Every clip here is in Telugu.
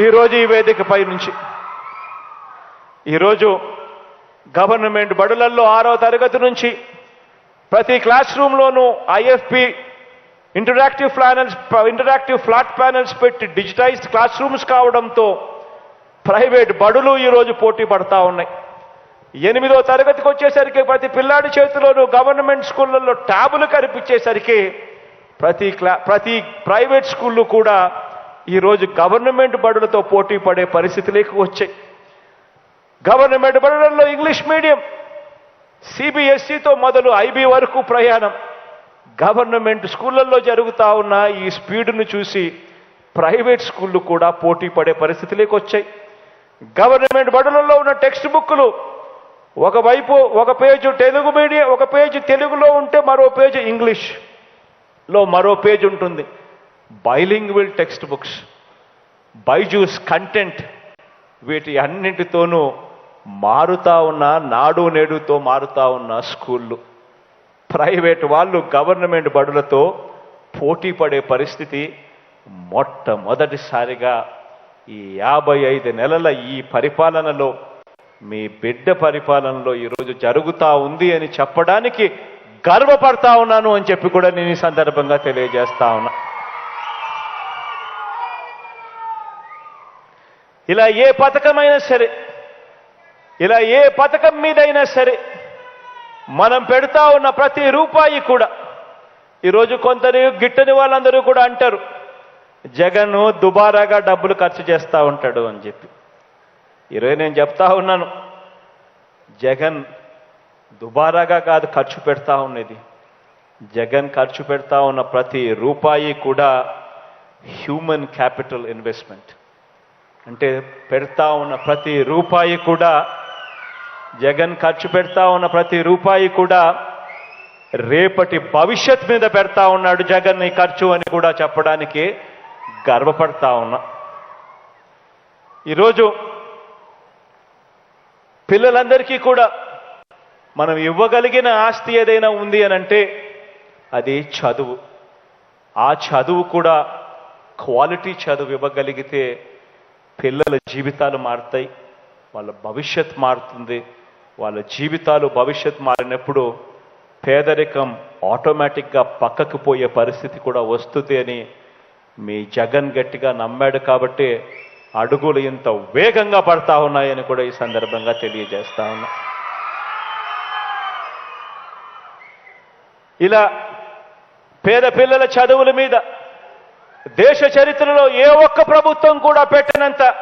ఈరోజు ఈ వేదికపై నుంచి. ఈరోజు గవర్నమెంట్ బడులల్లో ఆరో తరగతి నుంచి ప్రతి class రూమ్లోనూ IFP interactive panels interactive flat panels పెట్టి డిజిటైజ్డ్ క్లాస్ రూమ్స్ కావడంతో ప్రైవేట్ బడులు ఈరోజు పోటీ పడతా ఉన్నాయి. ఎనిమిదో తరగతికి వచ్చేసరికి ప్రతి పిల్లాడి చేతిలోనూ గవర్నమెంట్ స్కూళ్ళల్లో ట్యాబులు కనిపించేసరికి ప్రతి క్లా ప్రతి ప్రైవేట్ స్కూళ్ళు కూడా ఈరోజు గవర్నమెంట్ బడులతో పోటీ పడే పరిస్థితిలోకి వచ్చాయి. గవర్నమెంట్ బడులలో ఇంగ్లీష్ మీడియం సిబిఎస్ఈతో మొదలు ఐబీ వరకు ప్రయాణం. గవర్నమెంట్ స్కూళ్ళల్లో జరుగుతా ఉన్న ఈ స్పీడ్ను చూసి ప్రైవేట్ స్కూళ్ళు కూడా పోటీ పడే పరిస్థితిలోకి వచ్చాయి. గవర్నమెంట్ బడులలో ఉన్న టెక్స్ట్ బుక్లు ఒకవైపు ఒక పేజ్ తెలుగు మీడియం ఒక పేజీ తెలుగులో ఉంటే మరో పేజీ ఇంగ్లీష్లో మరో పేజ్ ఉంటుంది. Bilingual text books Byju's content వీటి అన్నింటితోనూ మారుతా ఉన్న నాడు నేడుతో మారుతా ఉన్న స్కూళ్ళు. ప్రైవేట్ వాళ్ళు గవర్నమెంట్ బడులతో పోటీ పడే పరిస్థితి మొట్టమొదటిసారిగా ఈ యాభై ఐదు నెలల ఈ పరిపాలనలో మీ బిడ్డ పరిపాలనలో ఈరోజు జరుగుతా ఉంది అని చెప్పడానికి గర్వపడతా ఉన్నాను అని చెప్పి కూడా నేను ఈ సందర్భంగా తెలియజేస్తా ఉన్నా. ఇలా ఏ పథకమైనా సరే ఇలా ఏ పథకం మీదైనా సరే మనం పెడతా ఉన్న ప్రతి రూపాయి కూడా ఈరోజు కొందరు గిట్టని వాళ్ళందరూ కూడా అంటారు జగన్ దుబారాగా డబ్బులు ఖర్చు చేస్తూ ఉంటాడు అని చెప్పి. ఈరోజు నేను చెప్తా ఉన్నాను జగన్ దుబారాగా కాదు ఖర్చు పెడతా ఉన్నది. జగన్ ఖర్చు పెడతా ఉన్న ప్రతి రూపాయి కూడా హ్యూమన్ క్యాపిటల్ ఇన్వెస్ట్మెంట్ అంటే పెడతా ఉన్న ప్రతి రూపాయి కూడా జగన్ ఖర్చు పెడతా ఉన్న ప్రతి రూపాయి కూడా రేపటి భవిష్యత్ మీద పెడతా ఉన్నాడు జగన్ ఈ ఖర్చు అని కూడా చెప్పడానికి గర్వపడతా ఉన్నా. ఈరోజు పిల్లలందరికీ కూడా మనం ఇవ్వగలిగిన ఆస్తి ఏదైనా ఉంది అని అంటే అది చదువు. ఆ చదువు కూడా క్వాలిటీ చదువు ఇవ్వగలిగితే పిల్లల జీవితాలు మారుతాయి వాళ్ళ భవిష్యత్ మారుతుంది. వాళ్ళ జీవితాలు భవిష్యత్ మారినప్పుడు పేదరికం ఆటోమేటిక్గా పక్కకు పోయే పరిస్థితి కూడా వస్తుంది అని మీ జగన్ గట్టిగా నమ్మాడు కాబట్టి అడుగులు ఇంత వేగంగా పడతా ఉన్నాయని కూడా ఈ సందర్భంగా తెలియజేస్తా ఉన్నా. ఇలా పేద పిల్లల చదువుల మీద దేశ చరిత్రలో ఏ ఒక్క ప్రభుత్వం కూడా పెట్టినంత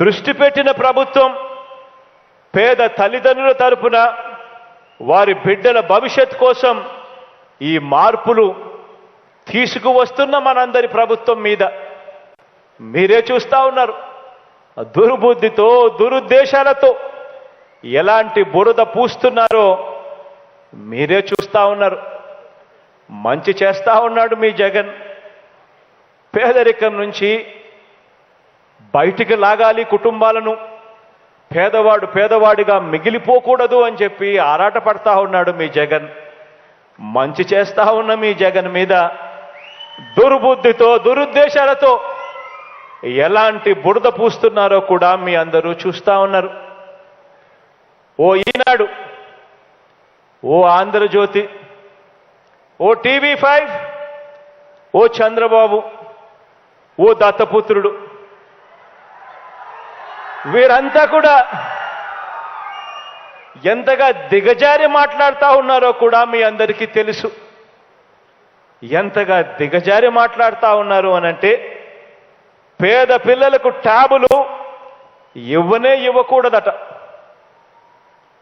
దృష్టి పెట్టిన ప్రభుత్వం పేద తల్లిదండ్రుల తరపున వారి బిడ్డల భవిష్యత్ కోసం ఈ మార్పులు తీసుకువస్తున్న మనందరి ప్రభుత్వం మీద. మీరే చూస్తా ఉన్నారు. దుర్బుద్ధితో దురుద్దేశాలతో ఎలాంటి బురద పూస్తున్నారో మీరే చూస్తా ఉన్నారు. మంచి చేస్తా ఉన్నాడు మీ జగన్. పేదరికం నుంచి బయటికి లాగాలి కుటుంబాలను. పేదవాడు పేదవాడిగా మిగిలిపోకూడదు అని చెప్పి ఆరాట పడతా ఉన్నాడు మీ జగన్. మంచి చేస్తా ఉన్న మీ జగన్ మీద దుర్బుద్ధితో దురుద్దేశాలతో ఎలాంటి బురద పూస్తున్నారో కూడా మీ అందరూ చూస్తా ఉన్నారు. ఓ ఈనాడు ఓ ఆంధ్రజ్యోతి ఓ టీవీ ఫైవ్ ఓ చంద్రబాబు ఓ దత్తపుత్రుడు. వీరంతా కూడా ఎంతగా దిగజారి మాట్లాడుతూ ఉన్నారో కూడా మీ అందరికీ తెలుసు. ఎంతగా దిగజారి మాట్లాడుతూ ఉన్నారు అనంటే పేద పిల్లలకు ట్యాబులు ఇవ్వనే ఇవ్వకూడదట.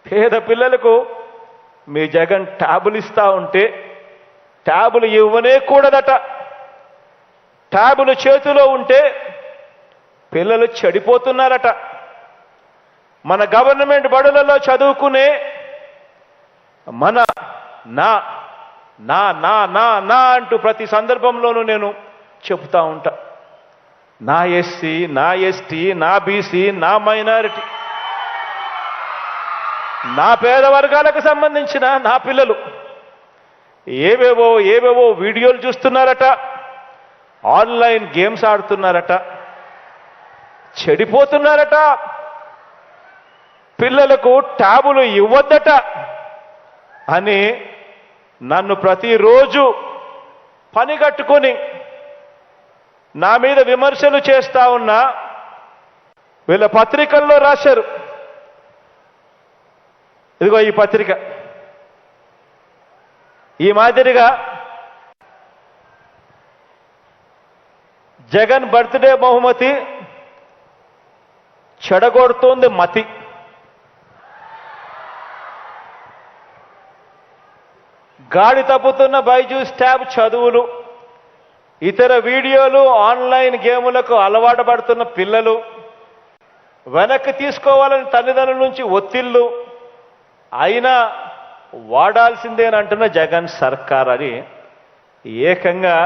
పేద పిల్లలకు మీ జగన్ ట్యాబులు ఇస్తా ఉంటే ట్యాబులు ఇవ్వనే కూడదట. ట్యాబులు చేతిలో ఉంటే పిల్లలు చెడిపోతున్నారట. మన గవర్నమెంట్ బడులలో చదువుకునే మన నా నా నా నా నా అంటూ ప్రతి సందర్భంలోనూ నేను చెబుతా ఉంటా. నా ఎస్సీ నా ఎస్టీ నా బీసీ నా మైనారిటీ నా పేద వర్గాలకు సంబంధించిన నా పిల్లలు ఏవేవో ఏవేవో వీడియోలు చూస్తున్నారట. ఆన్లైన్ గేమ్స్ ఆడుతున్నారట. చెడిపోతున్నారట. పిల్లలకు ట్యాబులు ఇవ్వద్దట అని నన్ను ప్రతిరోజు పని కట్టుకొని నా మీద విమర్శలు చేస్తా ఉన్నా వీళ్ళ పత్రికల్లో రాశారు. ఇదిగో ఈ పత్రిక. ఈ మాదిరిగా జగన్ బర్త్డే బహుమతి చెడగొడుతోంది మతి. గాడి తప్పుతున్న బైజూస్ ట్యాబ్ చదువులు ఇతర వీడియోలు ఆన్లైన్ గేములకు అలవాటు పడుతున్న పిల్లలు వెనక్కి తీసుకోవాలని తల్లిదండ్రుల నుంచి ఒత్తిళ్ళు అయినా వాడాల్సిందేనంటున్న జగన్ సర్కార్ అని ఏకంగా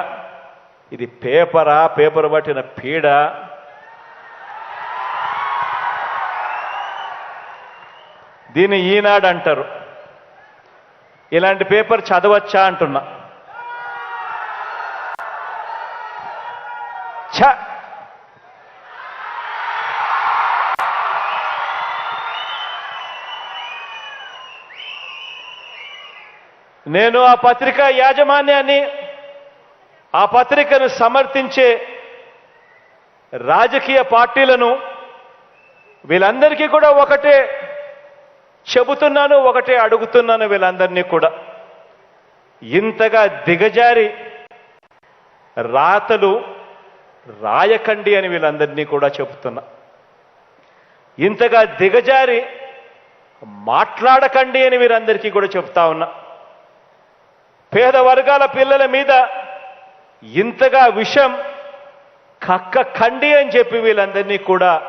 ఇది పేపరా పేపర్ పట్టిన పీడ. దీన్ని ఈనాడు అంటారు. ఇలాంటి పేపర్ చదవచ్చా అంటున్నా. ఛ! నేను ఆ పత్రిక యాజమాన్యాన్ని ఆ పత్రికను సమర్థించే రాజకీయ పార్టీలను వీళ్ళందరికీ కూడా ఒకటే చెబుతున్నాను ఒకటే అడుగుతున్నాను వీళ్ళందరినీ కూడా. ఇంతగా దిగజారి రాతలు రాయకండి అని వీళ్ళందరినీ కూడా చెబుతున్నా. ఇంతగా దిగజారి మాట్లాడకండి అని వీరందరికీ కూడా చెప్తా ఉన్నా. పేద వర్గాల పిల్లల మీద ఇంతగా విషం కక్క కండి అని చెప్పి వీళ్ళందరినీ కూడా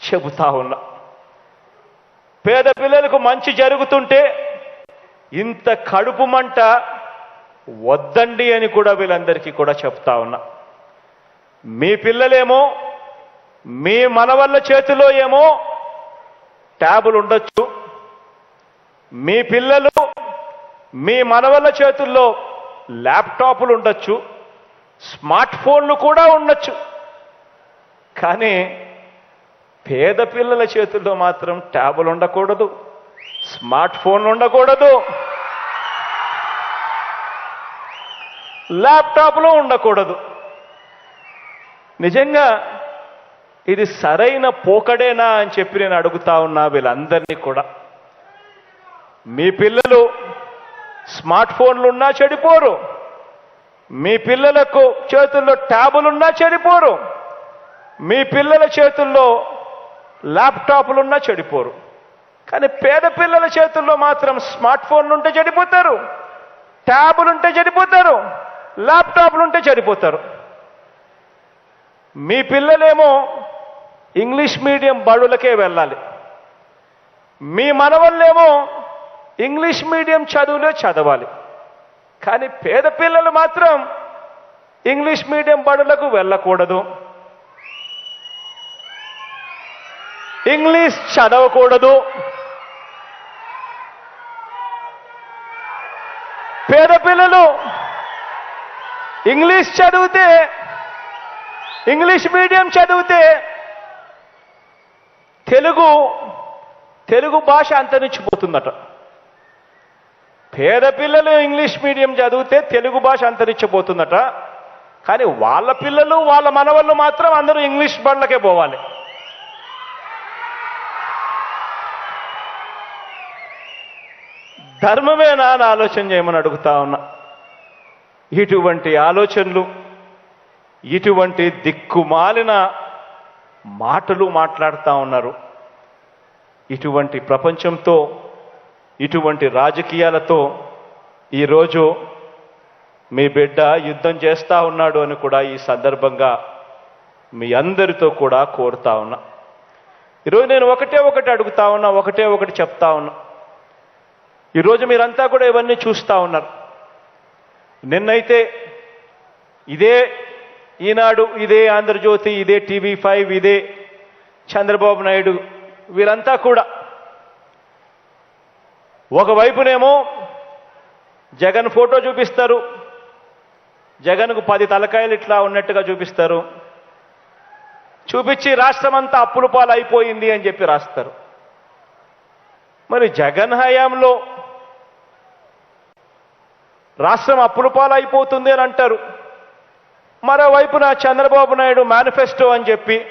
చెబుతా ఉన్నా. పేద పిల్లలకు మంచి జరుగుతుంటే ఇంత కడుపు మంట వద్దండి అని కూడా వీళ్ళందరికీ కూడా చెప్తా ఉన్నా. మీ పిల్లలేమో మీ మనవల్ల చేతిలో ఏమో ట్యాబులు ఉండొచ్చు. మీ పిల్లలు మీ మనవల్ల చేతుల్లో ల్యాప్టాప్లు ఉండొచ్చు స్మార్ట్ ఫోన్లు కూడా ఉండొచ్చు. కానీ పేద పిల్లల చేతుల్లో మాత్రం ట్యాబులు ఉండకూడదు స్మార్ట్ ఫోన్లు ఉండకూడదు. ల్యాప్టాప్లు ఉండకూడదు. నిజంగా ఇది సరైన పోకడేనా అని చెప్పి నేను అడుగుతా ఉన్నా వీళ్ళందరినీ కూడా. మీ పిల్లలు స్మార్ట్ ఫోన్లున్నా చెడిపోరు. మీ పిల్లలకు చేతుల్లో ట్యాబులున్నా చెడిపోరు. మీ పిల్లల చేతుల్లో ల్యాప్టాప్లున్నా చెడిపోరు. కానీ పేద పిల్లల చేతుల్లో మాత్రం స్మార్ట్ ఫోన్లు ఉంటే చెడిపోతారు. ట్యాబులు ఉంటే చెడిపోతారు. ల్యాప్టాప్లు ఉంటే చెడిపోతారు. మీ పిల్లలేమో ఇంగ్లీష్ మీడియం బడులకే వెళ్ళాలి. మీ మనవళ్ళేమో ఇంగ్లీష్ మీడియం చదువులే చదవాలి. కానీ పేద పిల్లలు మాత్రం ఇంగ్లీష్ మీడియం బడులకు వెళ్ళకూడదు. ఇంగ్లీష్ చదవకూడదు. పేద పిల్లలు ఇంగ్లీష్ చదివితే ఇంగ్లీష్ మీడియం చదివితే తెలుగు తెలుగు భాష అంతరించిపోతుందట. పేద పిల్లలు ఇంగ్లీష్ మీడియం చదివితే తెలుగు భాష అంతరించిపోతుందట. కానీ వాళ్ళ పిల్లలు వాళ్ళ మనవళ్ళు మాత్రం అందరూ ఇంగ్లీష్ బండ్లకే పోవాలి. ధర్మమేనా అని ఆలోచన చేయమని అడుగుతా ఉన్నా. ఇటువంటి ఆలోచనలు ఇటువంటి దిక్కుమాలిన మాటలు మాట్లాడుతూ ఉన్నారు. ఇటువంటి ప్రపంచంతో ఇటువంటి రాజకీయాలతో ఈరోజు మీ బిడ్డ యుద్ధం చేస్తూ ఉన్నాడు అని కూడా ఈ సందర్భంగా మీ అందరితో కూడా కోరుతా ఉన్నా. ఈరోజు నేను ఒకటే ఒకటి అడుగుతా ఉన్నా ఒకటే ఒకటి చెప్తా ఉన్నా. ఈరోజు మీరంతా కూడా ఇవన్నీ చూస్తూ ఉన్నారు. నిన్నైతే ఇదే ఈనాడు ఇదే ఆంధ్రజ్యోతి ఇదే టీవీ ఫైవ్ ఇదే చంద్రబాబు నాయుడు వీరంతా కూడా ఒకవైపునేమో జగన్ ఫోటో చూపిస్తారు. జగన్కు పది తలకాయలు ఇట్లా ఉన్నట్టుగా చూపిస్తారు. చూపించి రాష్ట్రం అంతా అప్పుల అయిపోయింది అని చెప్పి రాస్తారు. మరి జగన్ హయాంలో రాష్ట్రం అప్పుల పాలైపోతుంది అయిపోతుంది అని అంటారు. మరోవైపున చంద్రబాబు నాయుడు మేనిఫెస్టో అని చెప్పి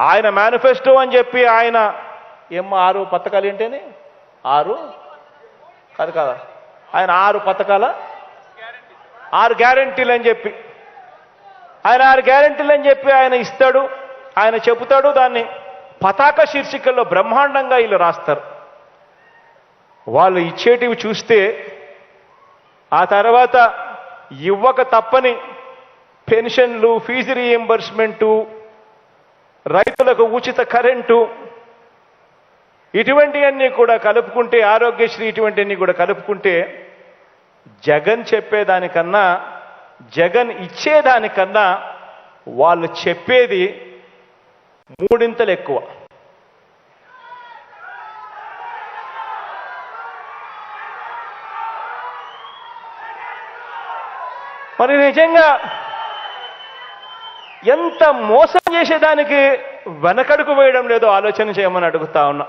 ఆయన మేనిఫెస్టో అని చెప్పి ఆయన ఏం ఆరు పథకాలు ఏంటని? ఆరు? కాదు కదా? ఆయన ఆరు పథకాల? ఆరు గ్యారంటీలు అని చెప్పి. ఆయన ఆరు గ్యారంటీలు అని చెప్పి ఆయన ఇస్తాడు ఆయన చెబుతాడు దాన్ని పతాక శీర్షికల్లో బ్రహ్మాండంగా వీళ్ళు రాస్తారు. వాళ్ళు ఇచ్చేటివి చూస్తే ఆ తర్వాత ఇవ్వక తప్పని పెన్షన్లు ఫీజు రీఎంబర్స్మెంటు రైతులకు ఉచిత కరెంటు ఇటువంటివన్నీ కూడా కలుపుకుంటే ఆరోగ్యశ్రీ ఇటువంటివన్నీ కూడా కలుపుకుంటే జగన్ చెప్పేదానికన్నా జగన్ ఇచ్చేదానికన్నా వాళ్ళు చెప్పేది మూడింతలు ఎక్కువ. మరి నిజంగా ఎంత మోసం చేసేదానికి వెనకడుగు వేయడం లేదో ఆలోచన చేయమని అడుగుతా ఉన్నా.